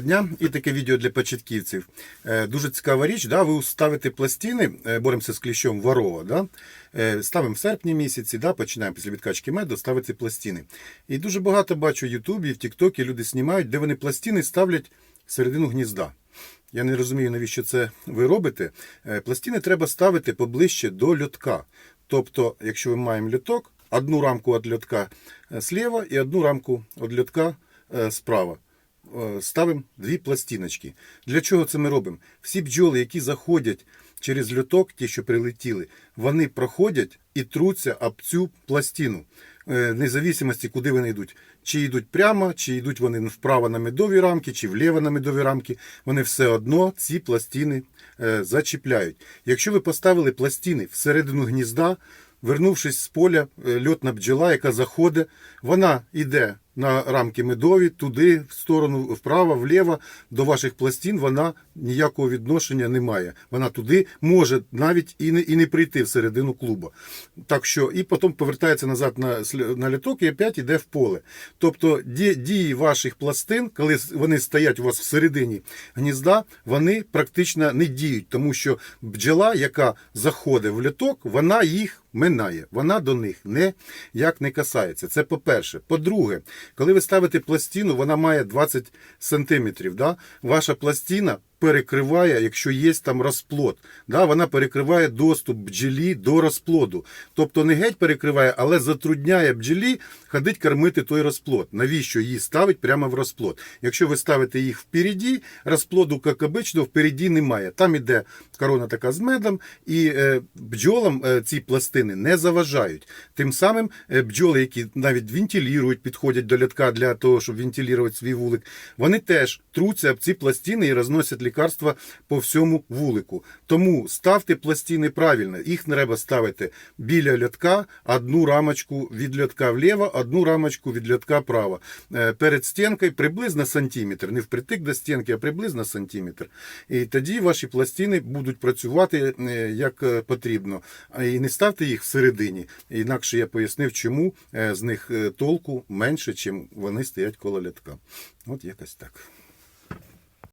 Дня і таке відео для початківців. Е, Дуже цікава річ. Да? Ви ставите пластини, е, боремося з кліщом ворова. Да? Е, Ставимо в серпні місяці, да? починаємо після відкачки меду ставити пластини. І дуже багато бачу в Ютубі, в Тіктокі люди знімають, де вони пластини ставлять всередину гнізда. Я не розумію, навіщо це ви робите. Пластини треба ставити поближче до льотка. Тобто, якщо ми маємо льоток, одну рамку від льотка зліва і одну рамку від льотка справа. Е, Ставимо дві пластиночки. Для чого це ми робимо? Всі бджоли, які заходять через льоток, ті, що прилетіли, вони проходять і труться об цю пластину. Е, Независимості, куди вони йдуть. Чи йдуть прямо, чи йдуть вони вправо на медові рамки, чи вліво на медові рамки, вони все одно ці пластини е, зачіпляють. Якщо ви поставили пластини всередину гнізда, вернувшись з поля, льотна бджола, яка заходить, вона йде на рамки медові, туди, в сторону, вправо, вліво, до ваших пластин вона ніякого відношення не має. Вона туди може навіть і не, і не прийти всередину клуба. Так що, і потім повертається назад на, на літок і опять йде в поле. Тобто ді- дії ваших пластин, коли вони стоять у вас всередині гнізда, вони практично не діють, тому що бджола, яка заходить в літок, вона їх минає. Вона до них ніяк не касається. Це по-перше. По-друге, коли ви ставите пластину, вона має 20 сантиметрів. Да? Ваша пластина перекриває, якщо є там розплод. Да? Вона перекриває доступ бджолі до розплоду. Тобто не геть перекриває, але затрудняє бджолі ходить кормити той розплод. Навіщо її ставить прямо в розплод? Якщо ви ставите їх впереді, розплоду, як обично, впереді немає. Там іде корона така з медом, і е, бджолам е, ці пластини не заважають. Тим самим е, бджоли, які навіть вентилюють, підходять до лятка для того, щоб вентилювати свій вулик, вони теж труться об ці пластини і розносять лікарства по всьому вулику. Тому ставте пластини правильно. Їх треба ставити біля льотка, одну рамочку від льотка вліво, одну рамочку від льотка право. Е, Перед стінкою приблизно сантиметр, не впритик до стінки, а приблизно сантиметр. І тоді ваші пластини будуть працювати е, як е, потрібно. І не ставте їх всередині. Інакше я пояснив, чому з них толку менше, чим вони стоять коло льотка. От якось так.